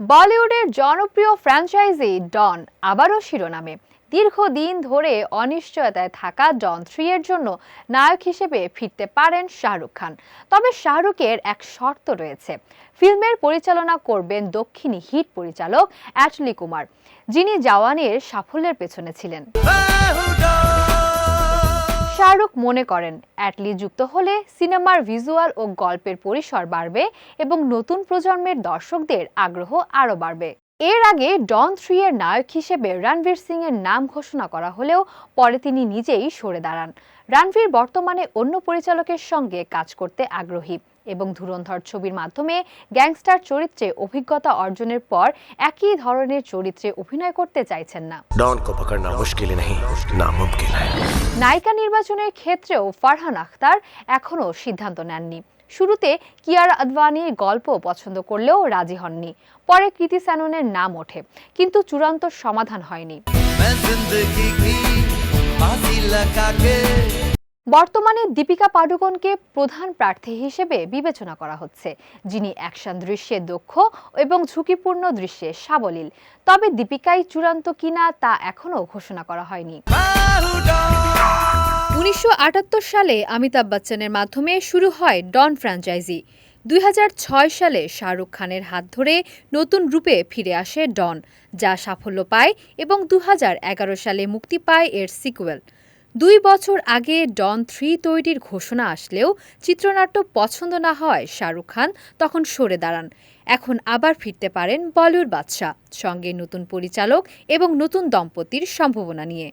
বলিউডের জনপ্রিয় ফ্র্যাঞ্চাইজি ডন আবারও শিরোনামে। দীর্ঘদিন ধরে অনিশ্চয়তায় থাকা ডন থ্রি এর জন্য নায়ক হিসেবে ফিরতে পারেন শাহরুখ খান। তবে শাহরুখের এক শর্ত রয়েছে। ফিল্মের পরিচালনা করবেন দক্ষিণী হিট পরিচালক অ্যাটলি কুমার, যিনি জওয়ানের সাফল্যের পেছনে ছিলেন। শাহরুখ মনে করেন অ্যাটলি যুক্ত হলে সিনেমার ভিজুয়াল ও গল্পের পরিসর বাড়বে এবং নতুন প্রজন্মের দর্শকদের আগ্রহ আরও বাড়বে। এর আগে ডন থ্রি এর নায়ক হিসেবে রণবীর সিং এর নাম ঘোষণা করা হলেও পরে তিনি নিজেই সরে দাঁড়ান। রণবীর বর্তমানে অন্য পরিচালকের সঙ্গে কাজ করতে আগ্রহী। এবং ধুরন্ধর ছবির মাধ্যমে গ্যাংস্টার চরিত্রে অভিজ্ঞতা অর্জনের পর একই ধরনের চরিত্রে অভিনয় করতে চাইছেন না। নায়িকা নির্বাচনের ক্ষেত্রেও ফারহান আখতার এখনও সিদ্ধান্ত নেননি। শুরুতে কিয়ার আদভানির গল্প পছন্দ করলেও রাজি হননি। পরে কৃতি স্যাননের নাম ওঠে কিন্তু চূড়ান্ত সমাধান হয়নি। বর্তমানে দীপিকা পাডুকোনকে প্রধান প্রার্থী হিসেবে বিবেচনা করা হচ্ছে, যিনি অ্যাকশন দৃশ্যে দক্ষ এবং ঝুঁকিপূর্ণ দৃশ্যে সাবলীল। তবে দীপিকাই চূড়ান্ত কিনা তা এখনও ঘোষণা করা হয়নি। উনিশশো আটাত্তর সালে অমিতাভ বচ্চনের মাধ্যমে শুরু হয় ডন ফ্র্যাঞ্চাইজি। দুই হাজার ছয় সালে শাহরুখ খানের হাত ধরে নতুন রূপে ফিরে আসে ডন, যা সাফল্য পায় এবং দু হাজার এগারো সালে মুক্তি পায় এর সিকুয়েল। দুই বছর আগে ডন থ্রি তৈরির ঘোষণা আসলেও চিত্রনাট্য পছন্দ না হয় শাহরুখ খান তখন সরে দাঁড়ান। এখন আবার ফিরতে পারেন বলিউড বাদশাহ, সঙ্গে নতুন পরিচালক এবং নতুন দম্পতির সম্ভাবনা নিয়ে।